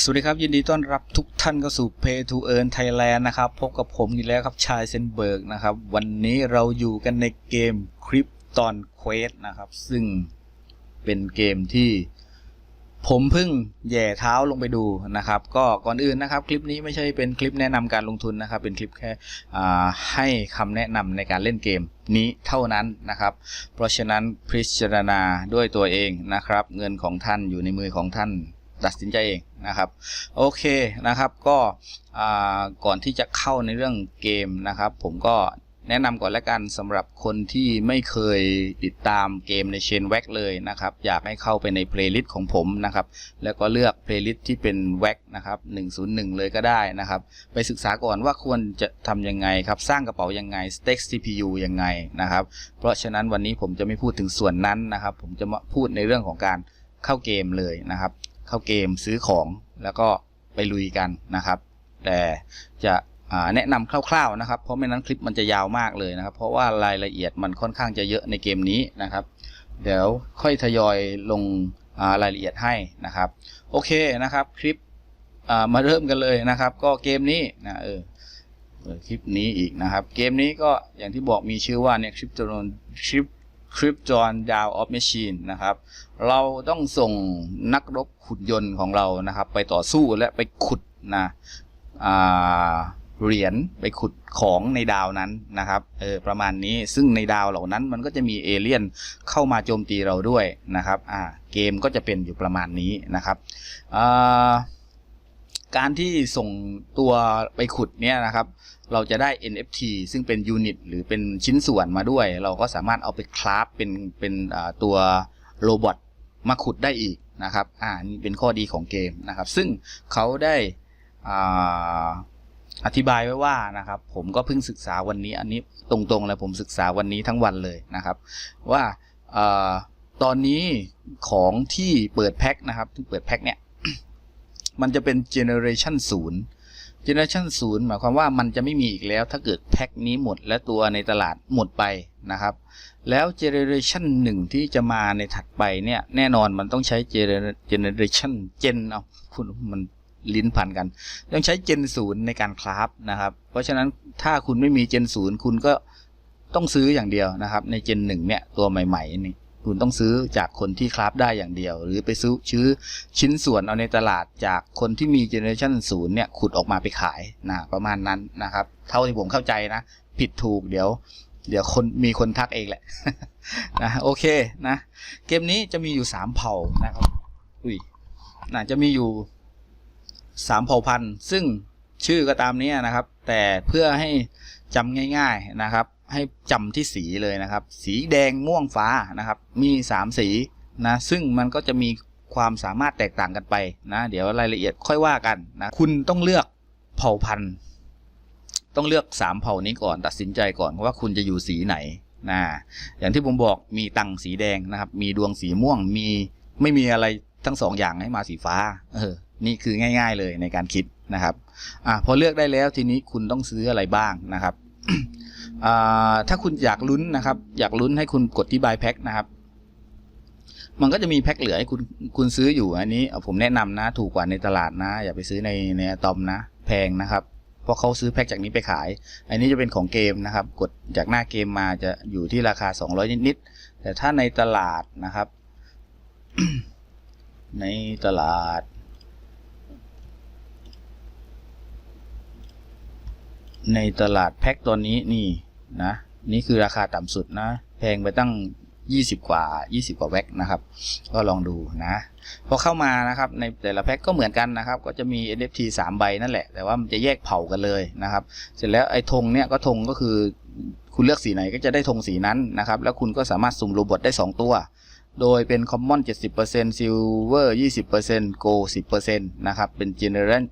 สวัสดีครับ ยินดีต้อนรับทุกท่านเข้าสู่ Pay to Earn Thailand นะครับ พบกับผมอีกแล้วครับชายเซนเบิร์กนะครับ วันนี้เราอยู่กันในเกม Krypton Quest นะครับ ซึ่งเป็นเกมที่ผมเพิ่งแย่เท้าลงไปดูนะครับ ก็ก่อนอื่นนะครับ คลิปนี้ไม่ใช่เป็นคลิปแนะนำการลงทุนนะครับ เป็นคลิปแค่ให้คำแนะนำในการเล่นเกมนี้เท่านั้นนะครับ เพราะฉะนั้นพิจารณาด้วยตัวเองนะครับ เงินของท่านอยู่ในมือของท่าน ตัดสินใจเองนะครับ โอเคนะครับก็ก่อนที่จะเข้าในเรื่องเกมนะครับ ผมก็แนะนำก่อนแล้วกันสำหรับคนที่ไม่เคยติดตามเกมในเชนแว็กเลยนะครับ อยากให้เข้าไปในเพลย์ลิสต์ของผมนะครับ แล้วก็เลือกเพลย์ลิสต์ที่เป็นแว็กนะครับ101 เลยก็ได้นะครับ ไปศึกษาก่อนว่าควรจะทำยังไงครับ สร้างกระเป๋ายังไงสเต็ก CPU ยังไงนะครับ เพราะฉะนั้นวันนี้ผมจะไม่พูดถึงส่วนนั้นนะครับ ผมจะมาพูดในเรื่องของการเข้าเกมเลยนะครับ เข้าเกมซื้อของแล้วก็ไปลุยกันนะครับ แต่จะแนะนำคร่าวๆนะครับ เพราะไม่นั้นคลิปมันจะยาวมากเลยนะครับ เพราะว่ารายละเอียดมันค่อนข้างจะเยอะในเกมนี้นะครับ เดี๋ยวค่อยทยอยลงรายละเอียดให้นะครับ โอเคนะครับคลิปมาเริ่มกันเลยนะครับ ก็เกมนี้นะเออคลิปนี้อีกนะครับ เกมนี้ก็อย่างที่บอกมีชื่อว่าเนี่ยคลิปจนคลิป คลิปจอนดาวออฟแมชชีนนะครับ เราต้องส่งนักรบขุดยนต์ของเรานะครับ ไปต่อสู้และไปขุดนะอ่าเหรียญไปขุดของในดาวนั้นนะครับเออประมาณนี้ซึ่งในดาวเหล่านั้นมันก็จะมีเอเลี่ยนเข้ามาโจมตีเราด้วยนะครับอ่าเกมก็จะเป็นอยู่ประมาณนี้นะครับอ่าการที่ส่งตัวไปขุดเนี่ยนะครับ เราจะได้ NFT ซึ่งเป็นยูนิตหรือเป็นชิ้นส่วนมาด้วย เราก็สามารถเอาไปคราฟเป็นเป็นตัวโรบอทมาขุดได้อีกนะครับ อ่า นี่เป็นข้อดีของเกมนะครับ ซึ่งเขาได้อาอธิบายไว้ว่านะครับ ผมก็เพิ่งศึกษาวันนี้ อันนี้ตรงๆเลยผมศึกษาวันนี้ทั้งวันเลยนะครับ ว่าอ่าตอนนี้ของที่เปิดแพ็คนะครับที่เปิดแพ็คเนี่ย มันจะเป็นเจเนอเรชันศูนย์ เจเนอเรชันศูนย์หมายความว่ามันจะไม่มีอีกแล้ว ถ้าเกิดแพ็คนี้หมดและตัวในตลาดหมดไปนะครับ แล้วเจเนอเรชันหนึ่งที่จะมาในถัดไปเนี่ยแน่นอนมันต้องใช้เจเนอเรชันเจนเอาคุณมันลิ้นพันกัน ต้องใช้เจนศูนย์ในการคราฟนะครับ เพราะฉะนั้นถ้าคุณไม่มีเจนศูนย์คุณก็ต้องซื้ออย่างเดียวนะครับ ในเจนหนึ่งเนี่ยตัวใหม่ ๆ นี่ คุณต้องซื้อจากคนที่คราฟได้อย่างเดียว หรือไปซื้อชื้อชิ้นส่วนเอาในตลาดจากคนที่มีเจเนอเรชันศูนย์เนี่ยขุดออกมาไปขายนะประมาณนั้นนะครับ เท่าที่ผมเข้าใจนะ ผิดถูกเดี๋ยว เดี๋ยวคนมีคนทักเองแหละนะโอเคนะ เกมนี้จะมีอยู่สามเผ่านะครับอุ้ยน่าจะมีอยู่สามเผ่าพันธุ์ซึ่งชื่อก็ตามนี้นะครับ แต่เพื่อให้จำง่าย ๆนะครับ ให้จำที่สีเลยนะครับ สีแดงม่วงฟ้านะครับ มีสามสีนะซึ่งมันก็จะมีความสามารถแตกต่างกันไปนะ เดี๋ยวรายละเอียดค่อยว่ากันนะคุณต้องเลือกเผ่าพันธุ์ ต้องเลือกสามเผ่านี้ก่อน ตัดสินใจก่อนว่าคุณจะอยู่สีไหนนะอย่างที่ผมบอกมีตังสีแดงนะครับ มีดวงสีม่วงมีไม่มีอะไรทั้งสองอย่างให้มาสีฟ้าเออนี่คือง่าย ๆเลยในการคิดนะครับอะพอเลือกได้แล้วทีนี้คุณต้องซื้ออะไรบ้างนะครับ ถ้าคุณอยากลุ้นนะครับ อยากลุ้นให้คุณกดที่ buy pack นะครับ มันก็จะมีแพ็คเหลือให้คุณคุณซื้ออยู่อันนี้ผมแนะนำนะ ถูกกว่าในตลาดนะ อย่าไปซื้อในในอตอมนะ แพงนะครับเพราะเขาซื้อแพ็คจากนี้ไปขาย อันนี้จะเป็นของเกมนะครับ กดจากหน้าเกมมาจะอยู่ที่ราคา 200 นิดๆแต่ถ้าในตลาดนะครับ ในตลาด ในตลาดแพ็คตอนนี้นี่ นะนี่คือราคาต่ำสุดนะ แพงไปตั้ง 20 กว่า 20 กว่าแว็กนะครับ ก็ลองดูนะพอเข้ามานะครับในแต่ละแพ็คก็เหมือนกันนะครับ ก็จะมี NFT 3 ใบนั่นแหละ แต่ว่ามันจะแยกเผ่ากันเลยนะครับ เสร็จแล้วไอ้ธงเนี่ยก็ธงก็คือคุณเลือกสีไหนก็จะได้ธงสีนั้นนะครับ แล้วคุณก็สามารถสุ่มโรบอทได้ 2 ตัว โดยเป็น Common 70% Silver 20% Gold 10%นะครับ เป็น General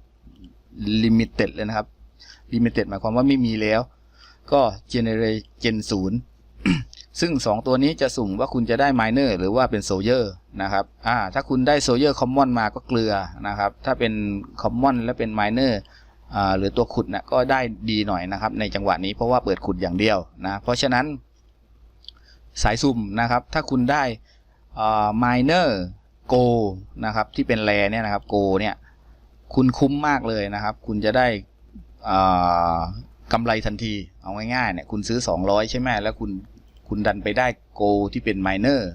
Limited เลยนะครับ Limited หมายความว่าไม่มีแล้ว ก็ Generation 0ซึ่ง 2 ตัวนี้จะสุ่มว่าคุณจะได้ Miner หรือว่าเป็น Soldier นะครับอ่าถ้าคุณได้ Soldier Common มาก็เกลือนะครับ ถ้าเป็น Common และเป็น Miner อ่าหรือตัวขุดนะก็ได้ดีหน่อยนะครับ ในจังหวะนี้เพราะว่าเปิดขุดอย่างเดียวนะเพราะฉะนั้น สายสุ่มนะครับ ถ้าคุณได้อ่า Miner Go นะครับที่เป็นแรเนี่ยนะครับ Go เนี่ยคุณคุ้มมากเลยนะครับ คุณจะได้อ่า กำไรทันที เอาง่ายๆเนี่ยคุณซื้อ 200 ใช่ไหมแล้วคุณคุณดันไปได้โกที่เป็นไมเนอร์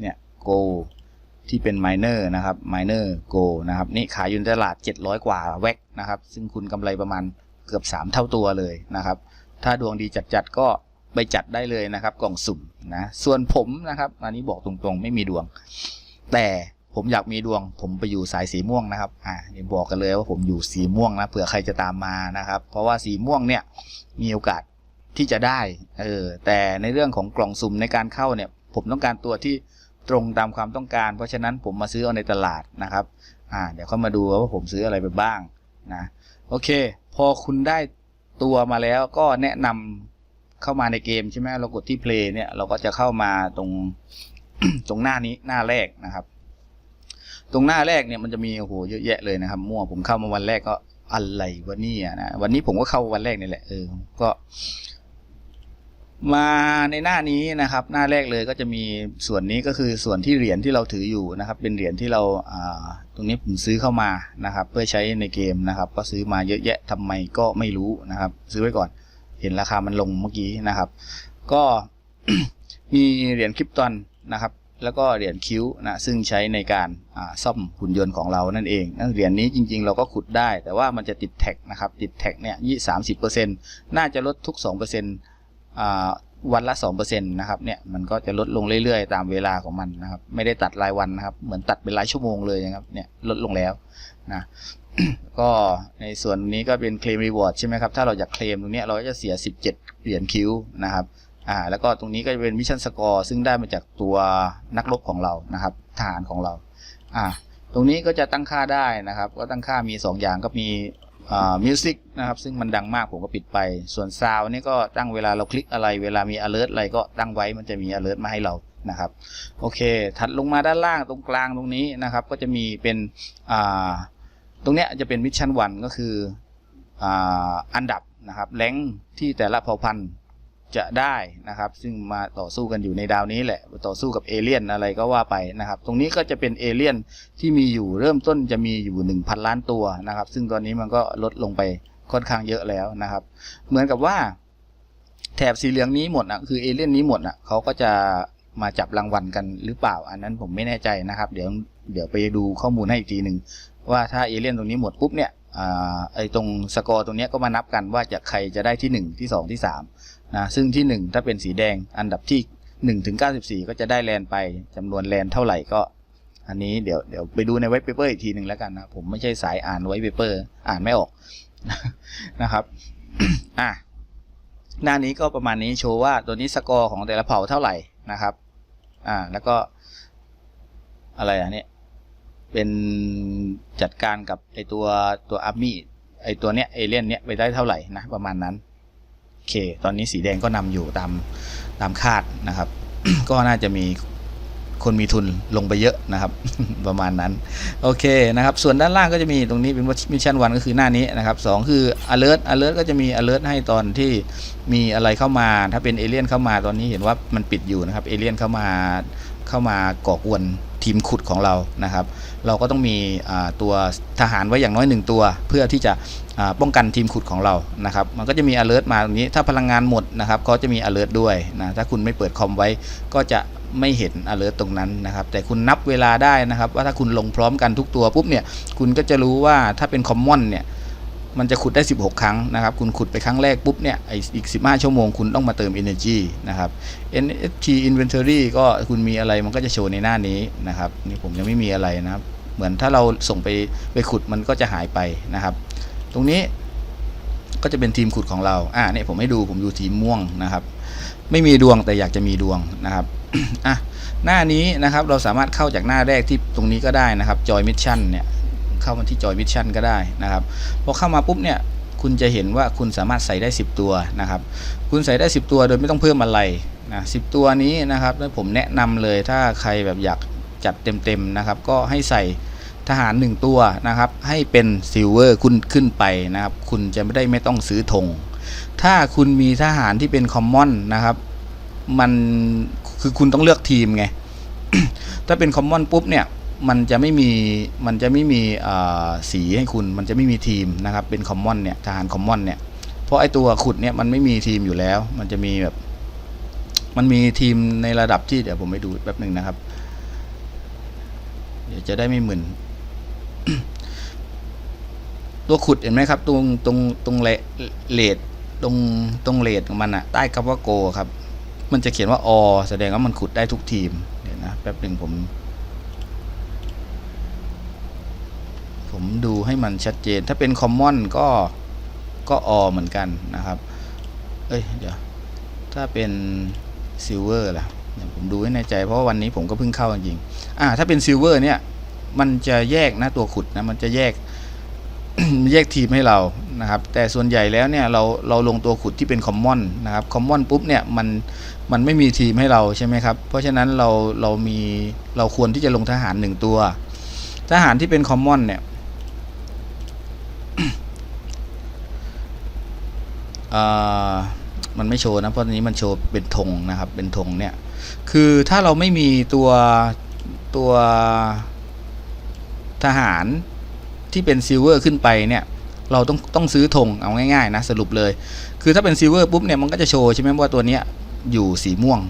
เนี่ยโกที่เป็นไมเนอร์นะครับไมเนอร์โกนะครับนี่ขายอยู่ในตลาด 700 กว่าแวกนะครับ ซึ่งคุณกำไรประมาณเกือบ 3 เท่าตัวเลยนะครับ ถ้าดวงดีจัดๆก็ไปจัดได้เลยนะครับ กล่องสุ่มนะส่วนผมนะครับ อันนี้บอกตรงๆ ไม่มีดวง แต่ ผมอยากมีดวง ผมไปอยู่สายสีม่วงนะครับ อ่านี่บอกกันเลยว่าผมอยู่สีม่วงนะ เผื่อใครจะตามมานะครับ เพราะว่าสีม่วงเนี่ยมีโอกาสที่จะได้ เออ แต่ในเรื่องของกล่องสุ่มในการเข้าเนี่ย ผมต้องการตัวที่ตรงตามความต้องการ เพราะฉะนั้นผมมาซื้อเอาในตลาดนะครับ อ่า เดี๋ยวเข้ามาดูว่าผมซื้ออะไรไปบ้างนะ โอเค พอคุณได้ตัวมาแล้วก็แนะนำเข้ามาในเกมใช่ไหมเรากดที่ play เนี่ย เราก็จะเข้ามาตรงตรงหน้านี้หน้าแรกนะครับ ตรงหน้าแรกเนี่ยมันจะมีโอ้โหเยอะแยะเลยนะครับ มั่วผมเข้ามาวันแรกก็อะไรวะเนี่ยนะวันนี้ผมก็เข้าวันแรกนี่แหละเออก็มาในหน้านี้นะครับ หน้าแรกเลยก็จะมีส่วนนี้ก็คือส่วนที่เหรียญที่เราถืออยู่นะครับ เป็นเหรียญที่เราอ่าตรงนี้ผมซื้อเข้ามานะครับ เพื่อใช้ในเกมนะครับ ก็ซื้อมาเยอะแยะทำไมก็ไม่รู้นะครับ ซื้อไว้ก่อน เห็นราคามันลงเมื่อกี้นะครับ ก็มีเหรียญคริปตอนนะครับ แล้วก็เหรียญคิ้วนะซึ่งใช้ในการซ่อมหุ่นยนต์ของเรานั่นเองนะเหรียญนี้จริง ๆ เราก็ขุดได้ แต่ว่ามันจะติดแท็กนะครับติดแท็กเนี่ยยี่สามสิบเปอร์เซ็นต์น่าจะลดทุกสองเปอร์เซ็นต์วันละสองเปอร์เซ็นต์นะครับเนี่ยมันก็จะลดลงเรื่อยๆ ตามเวลาของมันนะครับไม่ได้ตัดรายวันนะครับเหมือนตัดเป็นรายชั่วโมงเลยนะครับเนี่ยลดลงแล้วนะก็ในส่วนนี้ก็เป็นเคลมรีวอร์ดใช่ไหมครับถ้าเราอยากเคลมตรงนี้เราก็จะเสีย 17 เหรียญคิ้วนะครับ อ่าแล้วก็ตรงนี้ก็จะเป็นมิชชั่นสกอร์ซึ่งได้มาจากตัวนักรบของเรานะครับทหารของเราอ่าตรงนี้ก็จะตั้งค่าได้นะครับ ก็ตั้งค่ามี 2 อย่างก็มีอ่ามิวสิกนะครับซึ่งมันดังมากผมก็ปิดไป ส่วนซาวนี่ก็ตั้งเวลาเราคลิกอะไร เวลามี alert อะไรก็ตั้งไว้มันจะมี alert มาให้เรานะครับโอเค ถัดลงมาด้านล่างตรงกลางตรงนี้นะครับ ก็จะมีเป็นอ่าตรงเนี้ยจะเป็นมิชชั่นวันก็คืออาอันดับนะครับแรงที่แต่ละเผ่าพันธุ์ จะได้นะครับ ซึ่งมาต่อสู้กันอยู่ในดาวนี้แหละ ต่อสู้กับเอเลี่ยนอะไรก็ว่าไปนะครับ ตรงนี้ก็จะเป็นเอเลี่ยนที่มีอยู่เริ่มต้นจะมีอยู่ 1,000 ล้านตัวนะครับ ซึ่งตอนนี้มันก็ลดลงไปค่อนข้างเยอะแล้วนะครับ เหมือนกับว่า แถบสีเหลืองนี้หมดอะคือเอเลี่ยนนี้หมดอะเขาก็จะมาจับรางวัลกันหรือเปล่า อันนั้นผมไม่แน่ใจนะครับ เดี๋ยวเดี๋ยวไปดูข้อมูลให้อีกทีหนึ่งว่าถ้าเอเลี่ยนตรงนี้หมดปุ๊บเนี่ยอ่าไอตรงสกอร์ตรงนี้ก็มานับกันว่าจะใครจะได้ที่ 1 ที่ 2 ที่ 3 นะซึ่งที่ 1 ถ้าเป็นสีแดงอันดับที่1ถึง94 ก็จะได้แลนไปจำนวนแลนเท่าไหร่ก็ อันนี้เดี๋ยวเดี๋ยวไปดูในไวท์เปเปอร์อีกทีหนึ่งแล้วกันนะผมไม่ใช่สายอ่านไวท์เปเปอร์อ่านไม่ออกนะครับอะหน้านี้ก็ประมาณนี้โชว์ว่าตัวนี้สกอร์ของแต่ละเผ่าเท่าไหร่นะครับอ่าแล้วก็อะไรอะเนี่ยเป็นจัดการกับไอตัวตัวอาร์มี่ไอตัวเนี้ยเอเลี่ยนเนี้ยไปได้เท่าไหร่นะประมาณนั้น อเค ตอนนี้สีแดงก็นำอยู่ตามตามคาดนะครับ ก็น่าจะมีคนมีทุนลงไปเยอะนะครับ ประมาณนั้น โอเคนะครับ ส่วนด้านล่างก็จะมีตรงนี้เป็นมิชชั่นวันก็คือหน้านี้นะครับสองคือ alert alert ก็จะมี alert ให้ตอนที่มีอะไรเข้ามา ถ้าเป็นเอเลี่ยนเข้ามาตอนนี้เห็นว่ามันปิดอยู่นะครับเอเลี่ยนเข้ามาเข้ามาก่อกวน ทีมขุดของเรานะครับ เราก็ต้องมีตัวทหารไว้อย่างน้อยหนึ่งตัว เพื่อที่จะป้องกันทีมขุดของเรานะครับ มันก็จะมี alert มาตรงนี้ถ้าพลังงานหมดนะครับก็จะมี alert ด้วยนะถ้าคุณไม่เปิดคอมไว้ก็จะไม่เห็น alert ตรงนั้นนะครับ แต่คุณนับเวลาได้นะครับ ว่าถ้าคุณลงพร้อมกันทุกตัวปุ๊บเนี่ยคุณก็จะรู้ว่าถ้าเป็น common เนี่ย มันจะขุดได้ 16 ครั้งนะครับ คุณขุดไปครั้งแรกปุ๊บเนี่ยไออีก 15 ชั่วโมงคุณต้องมาเติม energy นะครับ NFT inventory ก็คุณมีอะไรมันก็จะโชว์ในหน้านี้นะครับ นี่ผมยังไม่มีอะไรนะครับ เหมือนถ้าเราส่งไปไปขุดมันก็จะหายไปนะครับ ตรงนี้ก็จะเป็นทีมขุดของเรา อ่าเนี่ยผมให้ดูผมอยู่ทีมม่วงนะครับ ไม่มีดวงแต่อยากจะมีดวงนะครับอะหน้านี้นะครับเราสามารถเข้าจากหน้าแรกที่ตรงนี้ก็ได้นะครับ Joy Mission เนี่ย เข้ามาที่ Joy Mission ก็ได้นะครับพอเข้ามาปุ๊บเนี่ยคุณจะเห็นว่าคุณสามารถใส่ได้ 10 ตัวนะครับ คุณใส่ได้ 10 ตัวโดยไม่ต้องเพิ่มอะไรนะสิตัวนี้นะครับแล้วผมแนะนำเลยถ้าใครแบบอยากจัดเต็มๆนะครับ ก็ให้ใส่ทหาร 1 ตัวนะครับ ให้เป็นซิลเวอร์คุณขึ้นไปนะครับ คุณจะไม่ได้ไม่ต้องซื้อธงถ้าคุณมีทหารที่เป็นคอมมอนนะครับ มันคือคุณต้องเลือกทีมไง ถ้าเป็นคอมมอนปุ๊บเนี่ย มันจะไม่มีมันจะไม่มีสีให้คุณมันจะไม่มีทีมนะครับเป็นคอมมอนเนี่ยทหารคอมมอนเนี่ยเพราะไอตัวขุดเนี่ยมันไม่มีทีมอยู่แล้ว มันจะมีแบบมันมีทีมในระดับที่เดี๋ยวผมไปดูแป๊บหนึ่งนะครับ เดี๋ยวจะได้ไม่มึนตัวขุดเห็นไหมครับ ตรงตรงตรงเลเลดตรงตรงเลดของมันอะใต้คำว่าโกครับ มันจะเขียนว่าอ แสดงว่ามันขุดได้ทุกทีมเดี๋ยวนะแป๊บหนึ่งผม ผม ดูให้มันชัดเจน ถ้าเป็นคอมมอนก็ก็อเหมือนกันนะครับ เอ้ยเดี๋ยวถ้าเป็นซิลเวอร์ล่ะเดี๋ยวผมดูให้ในใจเพราะวันนี้ผมก็เพิ่งเข้าจริงอ่าถ้าเป็นซิลเวอร์เนี่ยมันจะแยกนะตัวขุดนะมันจะแยกแยกทีมให้เรานะครับ แต่ส่วนใหญ่แล้วเนี่ยเราเราลงตัวขุดที่เป็นคอมมอนนะครับคอมมอนปุ๊บเนี่ยมันมันไม่มีทีมให้เราใช่ไหมครับ เพราะฉะนั้นเราเรามีเราควรที่จะลงทหารหนึ่งตัว ทหารที่เป็นคอมมอนเนี่ย อ่า มันไม่โชว์นะเพราะตอนนี้มันโชว์เป็นธงนะครับ เป็นธงเนี่ย คือถ้าเราไม่มีตัวตัวทหารที่เป็นซิลเวอร์ขึ้นไปเนี่ย เราต้องต้องซื้อธงเอาง่ายๆนะสรุปเลย คือถ้าเป็นซิลเวอร์ปุ๊บเนี่ยมันก็จะโชว์ใช่ไหมว่าตัวเนี้ยอยู่สีม่วง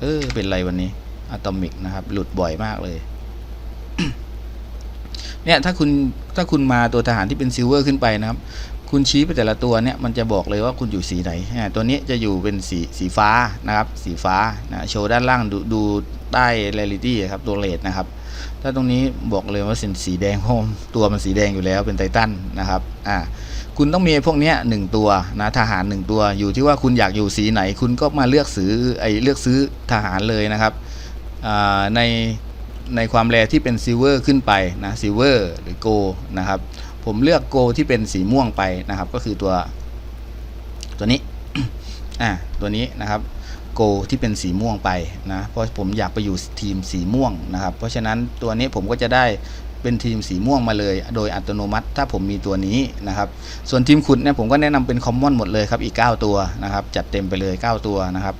เออเป็นไรวันนี้อะตอมิกนะครับ หลุดบ่อยมากเลยเนี่ยถ้าคุณถ้าคุณมาตัวทหารที่เป็นซิลเวอร์ขึ้นไปนะครับ คุณชี้ไปแต่ละตัวเนี่ยมันจะบอกเลยว่าคุณอยู่สีไหน ตัวนี้จะอยู่เป็นสีสีฟ้านะครับ สีฟ้านะโชว์ด้านล่างดูดูใต้เรลิตี้ครับตัวเลดนะครับ ถ้าตรงนี้บอกเลยว่าเป็นสีแดงเพราะตัวมันสีแดงอยู่แล้วเป็นไททันนะครับอ่าคุณต้องมีพวกนี้หนึ่งตัวนะทหารหนึ่งตัวอยู่ที่ว่าคุณอยากอยู่สีไหน คุณก็มาเลือกซื้อไอเลือกซื้อทหารเลยนะครับอ่าในในความแรที่เป็นซิลเวอร์ขึ้นไปนะซิลเวอร์หรือโกนะครับ ผมเลือกโกที่เป็นสีม่วงไปนะครับ ก็คือตัวตัวนี้อ่าตัวนี้นะครับโกที่เป็นสีม่วงไปนะเพราะผมอยากไปอยู่ทีมสีม่วงนะครับ เพราะฉะนั้นตัวนี้ผมก็จะได้เป็นทีมสีม่วงมาเลย โดยอัตโนมัติถ้าผมมีตัวนี้นะครับ ส่วนทีมขุดเนี่ยผมก็แนะนำเป็นคอมมอนหมดเลยครับอีก 9 ตัวนะครับ จัดเต็มไปเลย 9 ตัวนะครับ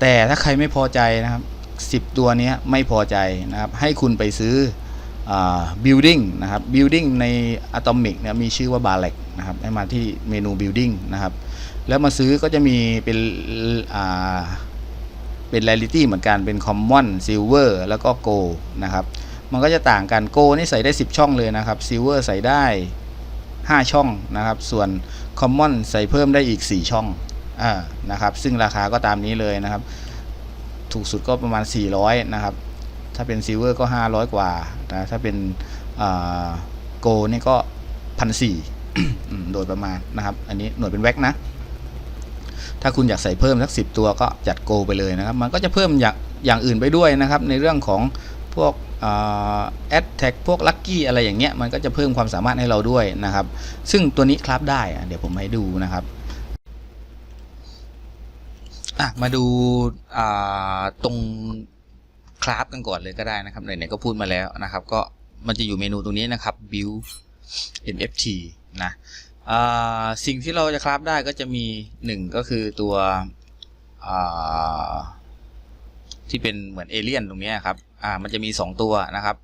แต่ถ้าใครไม่พอใจนะครับ 10 ตัวนี้ไม่พอใจนะครับ ให้คุณไปซื้อ building นะครับ building ใน atomic เนี่ยมีชื่อว่า barrack นะครับให้มาที่เมนู building นะครับ แล้วมาซื้อก็จะมีเป็นเป็น rarity เหมือนกันเป็น common silver แล้วก็ gold นะครับ มันก็จะต่างกัน gold นี่ใส่ได้ 10 ช่องเลยนะครับ silver ใส่ได้ 5 ช่องนะครับ ส่วน common ใส่เพิ่มได้อีก 4 ช่องอ่านะครับ ซึ่งราคาก็ตามนี้เลยนะครับ ถูกสุดก็ประมาณ 400 นะครับ ถ้าเป็นซิลเวอร์ก็ 500 กว่านะถ้าเป็นโกนี่ก็พันสี่โดยประมาณนะครับ อันนี้หน่วยเป็นแว็กนะ ถ้าคุณอยากใส่เพิ่มสักสิตัวก็จัดโกไปเลยนะครับ มันก็จะเพิ่มอย่างอย่างอื่นไปด้วยนะครับ ในเรื่องของพวกแอดแท็กพวกลัคกี้อะไรอย่างเงี้ย มันก็จะเพิ่มความสามารถให้เราด้วยนะครับ ซึ่งตัวนี้คราฟได้ เดี๋ยวผมให้ดูนะครับมาดูตรง คราฟกันก่อนเลยก็ได้นะครับไหนๆก็พูดมาแล้วนะครับ ก็มันจะอยู่เมนูตรงนี้นะครับ build nft นะสิ่งที่เราจะคราฟได้ก็จะมีหนึ่งก็คือตัวที่เป็นเหมือนเอเลี่ยนตรงนี้ครับมันจะมี 2 ตัวนะครับ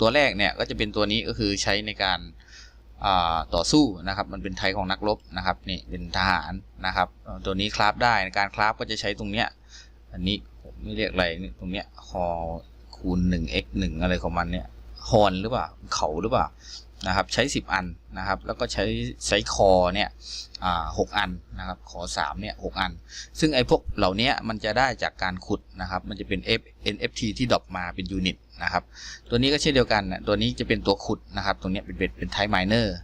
ตัวแรกเนี่ยก็จะเป็นตัวนี้ก็คือใช้ในการต่อสู้นะครับ มันเป็นไทยของนักรบนะครับนี่เป็นทหารนะครับ ตัวนี้คราฟได้ในการคราฟก็จะใช้ตรงเนี้ยอันนี้ ไม่เรียกอะไรตรงเนี้ยคอคูณ 1x 1 อะไรของมันเนี่ยฮอนหรือเปล่าเขาหรือเปล่านะครับใช้ 10 อันนะครับ แล้วก็ใช้ใช้คอเนี่ยหกอันนะครับคอ3เนี่ยหอัน ซึ่งไอ้พวกเหล่านี้มันจะได้จากการขุดนะครับ มันจะเป็น F NFT ที่ดรอปมาเป็นยูนิตนะครับ ตัวนี้ก็เช่นเดียวกันนะตัวนี้จะเป็นตัวขุดนะครับ ตรงนี้เป็นเป็นเป็นไทม์ไมเนอร์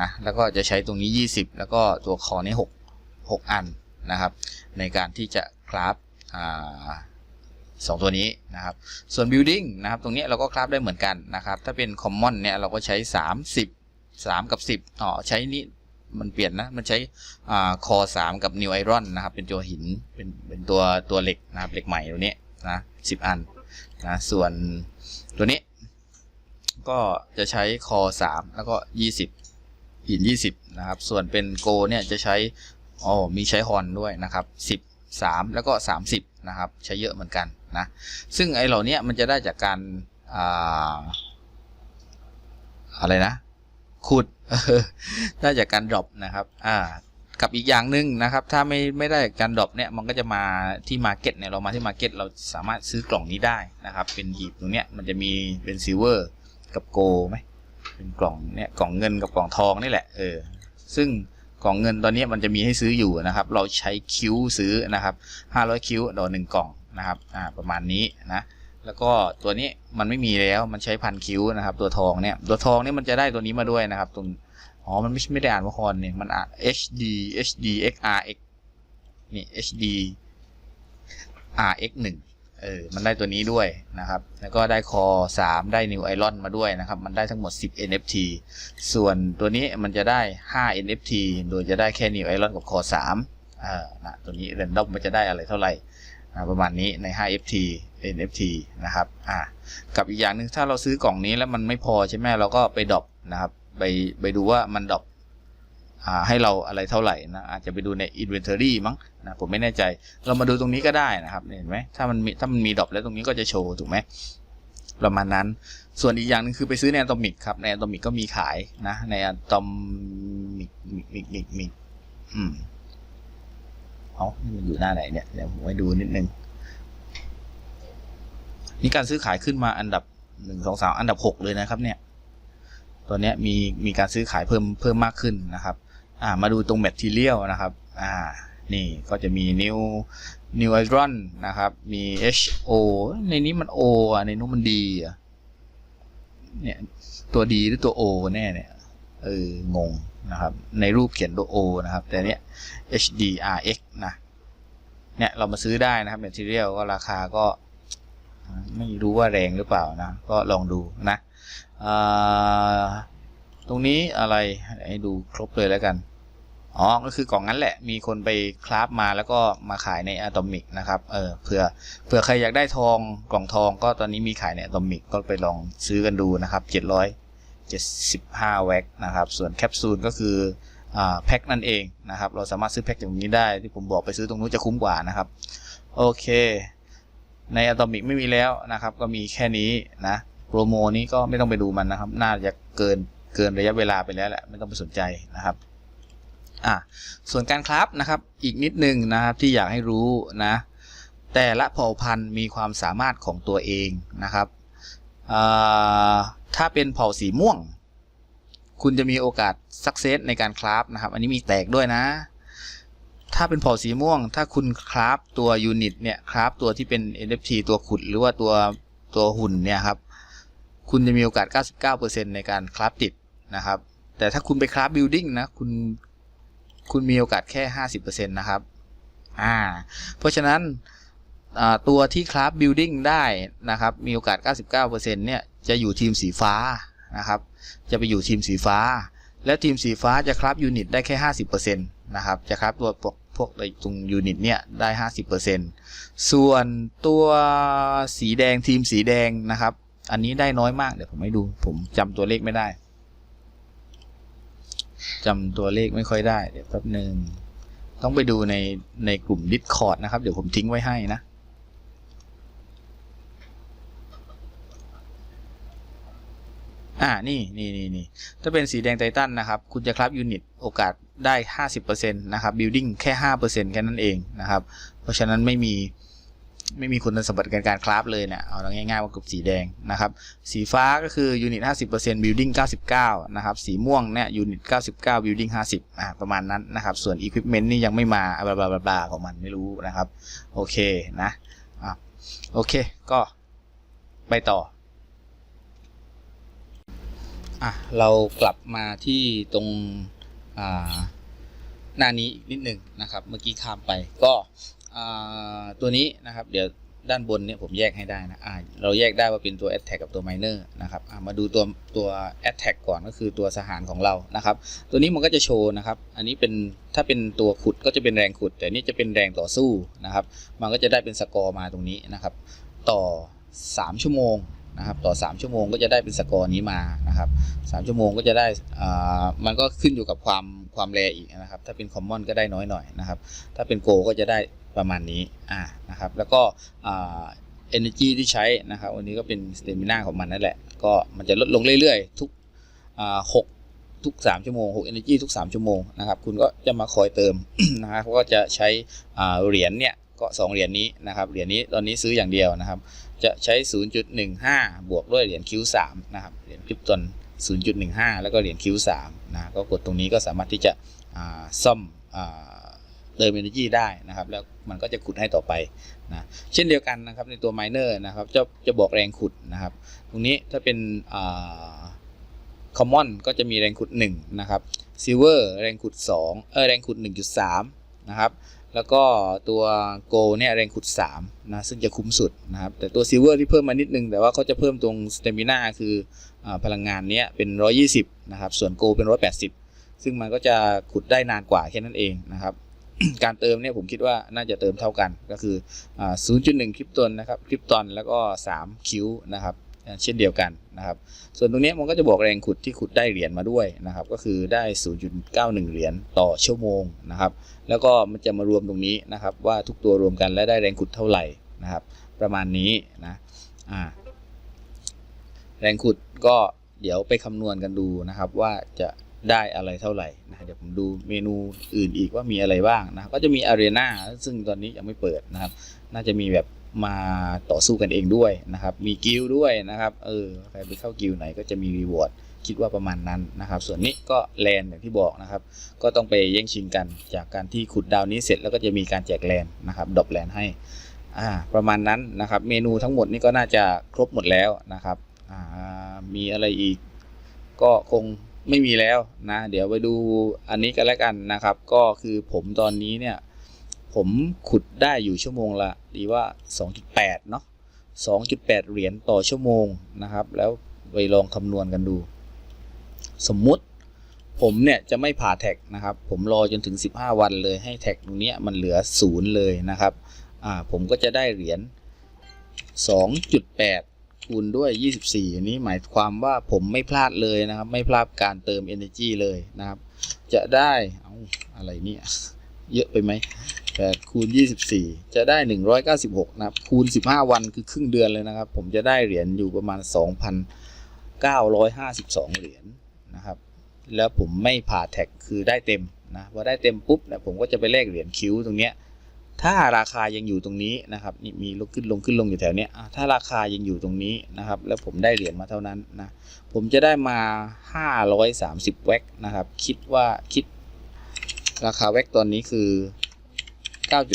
นะแล้วก็จะใช้ตรงนี้ 20 แล้วก็ตัวคอนี่6 6 อันนะครับ ในการที่จะคราฟ 2 ตัวนี้นะครับ ส่วน building นะครับ ตรงนี้เราก็คราฟได้เหมือนกันนะครับ ถ้าเป็น common เนี่ยเราก็ใช้ 30 3 กับ 10อ๋อใช้นี้มันเปลี่ยนนะ มันใช้อ่าคอ3กับ new iron นะครับ เป็นตัวหิน เป็นเป็นตัวตัวเหล็กนะครับ เหล็กใหม่ตัวนี้นะ10 อันนะ ส่วนตัวนี้ ก็จะใช้คอ3แล้วก็ 20 หิน 20 นะครับ ส่วนเป็นโกเนี่ยจะใช้อ๋อมีใช้ฮอนด้วยนะครับ 10 3 แล้วก็ 30 นะครับ ใช้เยอะเหมือนกัน นะซึ่งไอ้เหล่านี้มันจะได้จากการอะไรนะ ขุดได้จากการดรอปนะครับอ่ากับอีกอย่างหนึ่งนะครับ ถ้าไม่ไม่ได้การดรอปเนี่ยมันก็จะมาที่มาเก็ตเนี่ยเรามาที่มาเก็ตเราสามารถซื้อกล่องนี้ได้นะครับ เป็นหีบตรงเนี้ยมันจะมีเป็นซิลเวอร์กับโกไหมเป็นกล่องเนี่ยกล่องเงินกับกล่องทองนี่แหละเออซึ่งกล่องเงินตอนนี้มันจะมีให้ซื้ออยู่นะครับ เราใช้คิวซื้อนะครับ500คิวต่อหนึ่งกล่อง นะครับอ่าประมาณนี้นะแล้วก็ตัวนี้มันไม่มีแล้วมันใช้พันคิวนะครับ ตัวทองเนี่ยตัวทองเนี่ยมันจะได้ตัวนี้มาด้วยนะครับตรงอ๋อมันไม่ไม่ได้อ่านว่าคอนเนี่ยมันอ่าน HD HD XRX นี่ HD RX 1เออมันได้ตัวนี้ด้วยนะครับ แล้วก็ได้คอ 3 ได้ New Iron มาด้วยนะครับ มันได้ทั้งหมด 10 NFT ส่วนตัวนี้มันจะได้ 5 NFT โดยจะได้แค่ New Iron กับคอ3อ่านะตัวนี้ Random มันจะได้อะไรเท่าไหร่ ประมาณนี้ใน 5FT NFT นะครับอ่ากับอีกอย่างหนึ่งถ้าเราซื้อกล่องนี้แล้วมันไม่พอใช่ไหมเราก็ไปดรอปนะครับไปไปดูว่ามันดรอปให้เราอะไรเท่าไหร่นะอาจจะไปดูใน inventory มั้งนะผมไม่แน่ใจ เรามาดูตรงนี้ก็ได้นะครับเห็นไหมถ้ามันมีถ้ามันมีดรอปแล้วตรงนี้ก็จะโชว์ถูกไหมประมาณนั้น ส่วนอีกอย่างหนึงคือไปซื้อใน Atomic ครับใน Atomic ก็มีขายนะใน Atomic มิกมิกมิกมิกอืม เอ้ามันอยู่หน้าไหนเนี่ยเดี๋ยวผมไปดูนิดนึงมีการซื้อขายขึ้นมาอันดับหนึ่งสองสามอันดับหกเลยนะครับเนี่ยตัวเนี้ยมีมีการซื้อขายเพิ่มเพิ่มมากขึ้นนะครับอ่ามาดูตรงแมทเทียลนะครับอ่านี่ก็จะมี new new iron นะครับ มี HO ในนี้มัน O อะในนู้นมัน D อะเนี่ยตัว D หรือตัว O แน่เนี่ย เอองงนะครับ ในรูปเขียนตัว O นะครับ แต่เนี้ย HDRX นะเนี่ยเรามาซื้อได้นะครับ material ก็ราคาก็ ไม่รู้ว่าแรงหรือเปล่านะ ก็ลองดูนะตรงนี้อะไรให้ดูครบเลยแล้วกันอ๋อ ก็คือกล่องนั้นแหละ มีคนไปคราฟมาแล้วก็มาขายในอะตอมิกนะครับ เออ เผื่อ เผื่อใครอยากได้ทอง กล่องทองก็ตอนนี้มีขายในอะตอมิก ก็ไปลองซื้อกันดูนะครับ 75 แว็กนะครับ ส่วนแคปซูลก็คือแพ็คนั่นเองนะครับ เราสามารถซื้อแพ็คอย่างนี้ได้ ที่ผมบอกไปซื้อตรงนู้นจะคุ้มกว่านะครับ โอเค ในอะตอมิกไม่มีแล้วนะครับ ก็มีแค่นี้นะ โปรโมนี้ก็ไม่ต้องไปดูมันนะครับ น่าจะเกินเกินระยะเวลาไปแล้วแหละ ไม่ต้องไปสนใจนะครับอะส่วนการคราฟนะครับ อีกนิดนึงนะครับที่อยากให้รู้นะ แต่ละเผ่าพันธุ์มีความสามารถของตัวเองนะครับอ่า ถ้าเป็นเผ่าสีม่วง คุณจะมีโอกาสสักเซสในการคราฟนะครับ อันนี้มีแตกด้วยนะ ถ้าเป็นเผ่าสีม่วง ถ้าคุณคราฟตัวยูนิตเนี่ยคราฟตัวที่เป็น NFT ตัวขุดหรือว่าตัวตัวหุ่นเนี่ยครับ คุณจะมีโอกาส 99%ในการคราฟติดนะครับ แต่ถ้าคุณไปคราฟบิลดิ้งนะคุณคุณมีโอกาสแค่ 50%นะครับ อ่า เพราะฉะนั้นตัวที่คราฟบิลดิ้งได้นะครับ มีโอกาส 99%เนี่ยจะอยู่ทีมสีฟ้านะครับ จะไปอยู่ทีมสีฟ้า และทีมสีฟ้าจะคราฟยูนิตได้แค่ 50%นะครับ จะคราฟตัวพวกพวกไอตรงยูนิตเนี่ยได้ 50%ส่วนตัวสีแดงทีมสีแดงนะครับ อันนี้ได้น้อยมาก เดี๋ยวผมให้ดู ผมจำตัวเลขไม่ได้จำตัวเลขไม่ค่อยได้ เดี๋ยวแป๊บหนึ่งต้องไปดูในในกลุ่ม Discord นะครับ เดี๋ยวผมทิ้งไว้ให้นะ อ่านี่นี่นี่นี่ถ้าเป็นสีแดงไททันนะครับ คุณจะครับยูนิตโอกาสได้ 50%นะครับบิลดิ้งแค่ 5%แค่นั้นเองนะครับ เพราะฉะนั้นไม่มีไม่มีคุณสมบัติในการคราฟเลยเนี่ยเอาง่ายๆว่ากลุ่มสีแดงนะครับ สีฟ้าก็คือยูนิต 50% building 99 นะครับ สีม่วงเนี่ยยูนิต 99 building 50 อ่าประมาณนั้นนะครับ ส่วน equipment นี่ยังไม่มาบลาบลาบลาบลาของมันไม่รู้นะครับ โอเคนะอะโอเค ก็ไปต่อ อะเรากลับมาที่ตรงอ่าหน้านี้อีกนิดหนึ่งนะครับ เมื่อกี้ข้ามไปก็ตัวนี้นะครับ เดี๋ยวด้านบนเนี่ยผมแยกให้ได้นะอ่าเราแยกได้ว่าเป็นตัว attack กับตัว miner นะครับมาดูตัวตัว attack ก่อนก็คือตัวสหารของเรานะครับ ตัวนี้มันก็จะโชว์นะครับ อันนี้เป็นถ้าเป็นตัวขุดก็จะเป็นแรงขุด แต่นี่จะเป็นแรงต่อสู้นะครับ มันก็จะได้เป็นสกอร์มาตรงนี้นะครับ ต่อ 3 ชั่วโมง นะครับต่อ 3 ชั่วโมงก็จะได้เป็นสกอร์นี้มานะครับ3ชั่วโมงก็จะได้อ่ามันก็ขึ้นอยู่กับความความแรอีกนะครับ ถ้าเป็นคอมมอนก็ได้น้อยหน่อยนะครับ ถ้าเป็นโกก็จะได้ประมาณนี้อ่านะครับ แล้วก็เอ่า energy ที่ใช้นะครับ วันนี้ก็เป็น stamina ของมันนั่นแหละ ก็มันจะลดลงเรื่อยๆ ทุกอ่าหกทุก 3 ชั่วโมง6 energy ทุก 3 ชั่วโมงนะครับ คุณก็จะมาคอยเติมนะครับก็จะใช้อเหรียญเนี่ยก็ 2 เหรียญนี้นะครับ เหรียญนี้ตอนนี้ซื้ออย่างเดียวนะครับ จะใช้ 0.15 บวกด้วยเหรียญ Q3 นะครับ เหรียญคริปตอน0.15 แล้วก็เหรียญ Q3 นะ ก็กดตรงนี้ก็สามารถที่จะซ่อมเติม energy ได้นะครับ แล้วมันก็จะขุดให้ต่อไปนะ เช่นเดียวกันนะครับในตัว miner นะครับ จะจะบอกแรงขุดนะครับ ตรงนี้ถ้าเป็นอ่า common ก็จะมีแรงขุด 1 นะครับ silver แรงขุด2เออแรงขุด 1.3 นะครับ แล้วก็ตัว gold เนี่ยแรงขุด3นะซึ่งจะคุ้มสุดนะครับแต่ตัว silver ที่เพิ่มมานิดนึง แต่ว่าเขาจะเพิ่มตรง stamina คือพลังงานเนี้ยเป็น 120 นะครับ ส่วน gold เป็น 180 ซึ่งมันก็จะขุดได้นานกว่าแค่นั้นเองนะครับ การเติมเนี่ยผมคิดว่าน่าจะเติมเท่ากันก็คือ 0.1 คริปตอนนะครับคริปตอนแล้วก็ 3 คิวนะครับเช่นเดียวกัน นะครับ ส่วนตรงนี้มันก็จะบอกแรงขุดที่ขุดได้เหรียญมาด้วยนะครับ ก็คือได้ 0.91 เหรียญต่อชั่วโมงนะครับ แล้วก็มันจะมารวมตรงนี้นะครับ ว่าทุกตัวรวมกันและได้แรงขุดเท่าไหร่นะครับ ประมาณนี้นะอ่าแรงขุดก็เดี๋ยวไปคำนวณกันดูนะครับว่าจะได้อะไรเท่าไหร่นะเดี๋ยวผมดูเมนูอื่นอีกว่ามีอะไรบ้างนะก็จะมีอารีนาซึ่งตอนนี้ยังไม่เปิดนะครับ น่าจะมีแบบ มาต่อสู้กันเองด้วยนะครับ มีกิลด้วยนะครับ เออใครไปเข้ากิลไหนก็จะมีรีวอร์ดคิดว่าประมาณนั้นนะครับ ส่วนนี้ก็แลนอย่างที่บอกนะครับ ก็ต้องไปแย่งชิงกัน จากการที่ขุดดาวนี้เสร็จแล้วก็จะมีการแจกแลนนะครับดรอปแลนให้อ่าประมาณนั้นนะครับ เมนูทั้งหมดนี่ก็น่าจะครบหมดแล้วนะครับอ่ามีอะไรอีก ก็คงไม่มีแล้วนะ เดี๋ยวไปดูอันนี้กันแล้วกันนะครับ ก็คือผมตอนนี้เนี่ย ผมขุดได้อยู่ชั่วโมงละดีว่า 2.8 เนาะ2.8 เหรียญต่อชั่วโมงนะครับ แล้วไปลองคำนวณกันดู สมมุติผมเนี่ยจะไม่ผ่าแท็กนะครับ ผมรอจนถึง 15 วันเลยให้แท็กตรงนี้มันเหลือศูนย์เลยนะครับอ่าผมก็จะได้เหรียญ2.8 คูณด้วย 24 อันนี้หมายความว่าผมไม่พลาดเลยนะครับ ไม่พลาดการเติม energy เลยนะครับ จะได้เอาอะไรเนี่ย เยอะไปไหม 8คูณ24 จะได้ 196 นะครับ คูณ 15 วันคือครึ่งเดือนเลยนะครับ ผมจะได้เหรียญอยู่ประมาณ 2,952 เหรียญนะครับ แล้วผมไม่ผ่าแท็กคือได้เต็มนะพอได้เต็มปุ๊บเนี่ยผมก็จะไปแลกเหรียญคิวตรงเนี้ย ถ้าราคายังอยู่ตรงนี้นะครับ นี่มีลงขึ้นลงขึ้นลงอยู่แถวเนี้ยถ้าราคายังอยู่ตรงนี้นะครับ แล้วผมได้เหรียญมาเท่านั้นนะ ผมจะได้มา 530 แว็กนะครับ คิดว่าคิดราคาแว็กตอนนี้คือ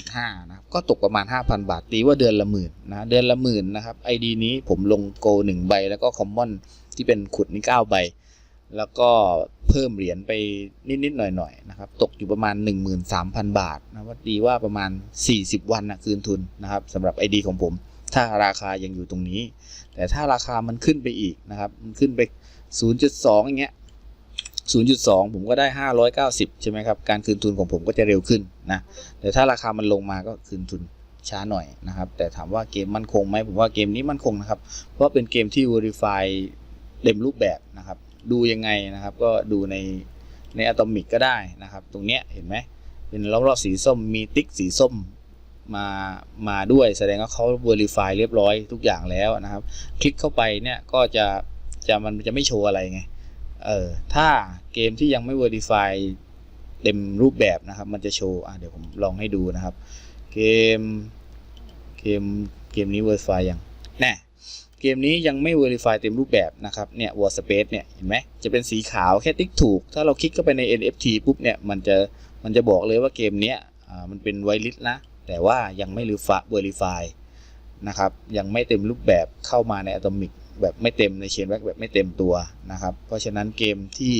9.5 นะครับ ก็ตกประมาณ 5,000 บาท ตีว่าเดือนละหมื่นนะ เดือนละหมื่นนะครับ ID นี้ผมลงโก1ใบ แล้วก็คอมมอนที่เป็นขุดนี่9ใบ แล้วก็เพิ่มเหรียญไปนิด ๆ หน่อย ๆ นะครับ ตกอยู่ประมาณ 13,000 บาทนะว่าดีว่าประมาณ 40 วันนะคืนทุนนะครับสำหรับ ID ของผม ถ้าราคายังอยู่ตรงนี้ แต่ถ้าราคามันขึ้นไปอีกนะครับ มันขึ้นไป 0.2 อย่างเงี้ย 0.2 ผมก็ได้ 590 ใช่ไหมครับ การคืนทุนของผมก็จะเร็วขึ้นนะ แต่ถ้าราคามันลงมาก็คืนทุนช้าหน่อยนะครับ แต่ถามว่าเกมมั่นคงไหมผมว่าเกมนี้มั่นคงนะครับ เพราะเป็นเกมที่ Verify เต็มรูปแบบนะครับ ดูยังไงนะครับ ก็ดูในในอะตอมิกก็ได้นะครับ ตรงเนี้ยเห็นไหม เป็นรอบๆสีส้ม มีติ๊กสีส้มมามาด้วย แสดงว่าเขา Verify เรียบร้อยทุกอย่างแล้วนะครับ คลิกเข้าไปเนี่ยก็จะจะมันจะไม่โชว์อะไรไง เออถ้าเกมที่ยังไม่ Verify เต็มรูปแบบนะครับ มันจะโชว์อะเดี๋ยวผมลองให้ดูนะครับ เกมเกมเกมนี้ Verify ยังแน่เกมนี้ยังไม่ Verify เต็มรูปแบบนะครับเนี่ย War Space เนี่ยเห็นไหมจะเป็นสีขาวแค่ติ๊กถูก ถ้าเราคลิกเข้าไปใน NFT ปุ๊บเนี่ยมันจะมันจะบอกเลยว่าเกมเนี้ยอ่ามันเป็นไวลิสนะ แต่ว่ายังไม่ Verify นะครับยังไม่เต็มรูปแบบเข้ามาใน Atomic แบบไม่เต็มในเชนแว็กแบบไม่เต็มตัวนะครับ เพราะฉะนั้นเกมที่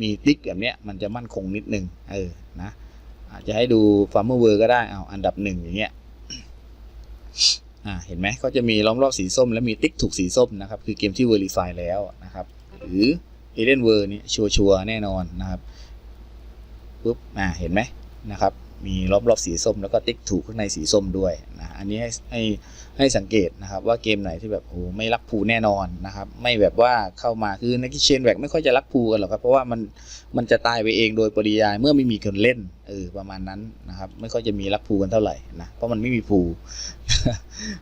มีติ๊กแบบเนี้ยมันจะมั่นคงนิดนึงเออนะอาจจะให้ดู Farmer World ก็ได้เอาอันดับหนึ่งอย่างเงี้ยอ่าเห็นไหมก็จะมีล้อมรอบสีส้ม และมีติ๊กถูกสีส้มนะครับ คือเกมที่ Verify แล้วนะครับ หรือ Alien World นี่ชัวร์แน่นอนนะครับปุ๊บอ่าเห็นไหมนะครับ มีรอบๆสีส้ม แล้วก็ติ๊กถูกข้างในสีส้มด้วยนะอันนี้ให้ให้ให้สังเกตนะครับว่าเกมไหนที่แบบโอ้ไม่รักภูแน่นอนนะครับไม่แบบว่าเข้ามาคือในกิเชนแบกไม่ค่อยจะรักภูกันหรอกครับเพราะว่ามันมันจะตายไปเองโดยปริยายเมื่อไม่มีคนเล่นเออประมาณนั้นนะครับไม่ค่อยจะมีรักภูกันเท่าไหร่นะเพราะมันไม่มีภู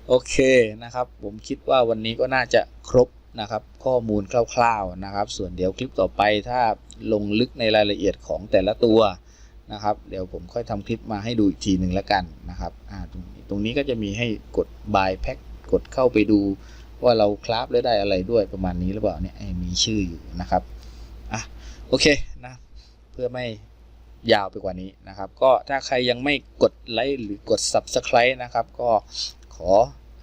โอเคนะครับ ผมคิดว่าวันนี้ก็น่าจะครบนะครับข้อมูลคร่าวๆนะครับ ส่วนเดี๋ยวคลิปต่อไปถ้าลงลึกในรายละเอียดของแต่ละตัว นะครับ เดี๋ยวผมค่อยทำคลิปมาให้ดูอีกทีหนึ่งแล้วกันนะครับตรงนี้ตรงนี้ก็จะมีให้กด buy pack กดเข้าไปดูว่าเราคราฟแล้วได้อะไรด้วยประมาณนี้หรือเปล่าเนี่ยมีชื่ออยู่นะครับอะโอเคนะเพื่อไม่ยาวไปกว่านี้นะครับ ก็ถ้าใครยังไม่กดไลค์หรือกด subscribe นะครับ ก็ขอ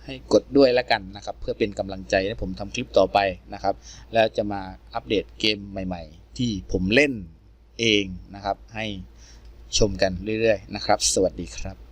ให้กดด้วยแล้วกันนะครับ เพื่อเป็นกำลังใจให้ผมทำคลิปต่อไปนะครับ แล้วจะมาอัปเดตเกมใหม่ ๆ ที่ผมเล่นเองนะครับ ให้ ชมกันเรื่อยๆนะครับ สวัสดีครับ